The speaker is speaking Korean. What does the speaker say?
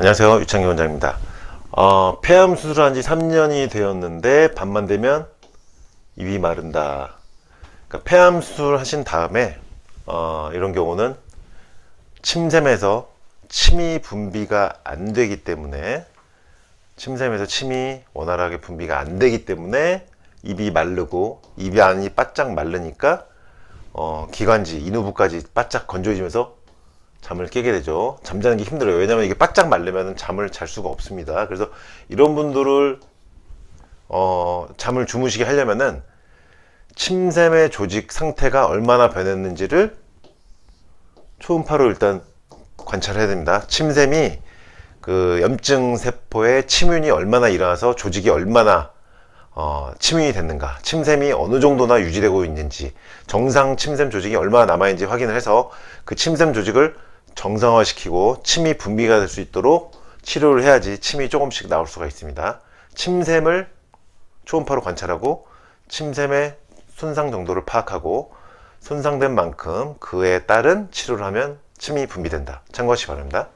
안녕하세요. 유창기 원장입니다. 어, 폐암 수술한 지 3년이 되었는데 밤만 되면 입이 마른다. 그러니까 폐암 수술 하신 다음에 어, 이런 경우는 침샘에서 침이 분비가 안 되기 때문에 침샘에서 침이 원활하게 분비가 안 되기 때문에 입이 마르고 입이 안이 바짝 마르니까 어, 기관지 인후부까지 바짝 건조해지면서 잠을 깨게 되죠. 잠자는 게 힘들어요. 왜냐면 이게 바짝 마르면 잠을 잘 수가 없습니다. 그래서 이런 분들을 어, 잠을 주무시게 하려면은 침샘의 조직 상태가 얼마나 변했는지를 초음파로 일단 관찰해야 됩니다. 침샘이 그 염증 세포의 침윤이 얼마나 일어나서 조직이 얼마나 어, 침윤이 됐는가, 침샘이 어느 정도나 유지되고 있는지, 정상 침샘 조직이 얼마나 남아 있는지 확인을 해서 그 침샘 조직을 정상화시키고 침이 분비가 될 수 있도록 치료를 해야지 침이 조금씩 나올 수가 있습니다. 침샘을 초음파로 관찰하고 침샘의 손상 정도를 파악하고 손상된 만큼 그에 따른 치료를 하면 침이 분비된다. 참고하시기 바랍니다.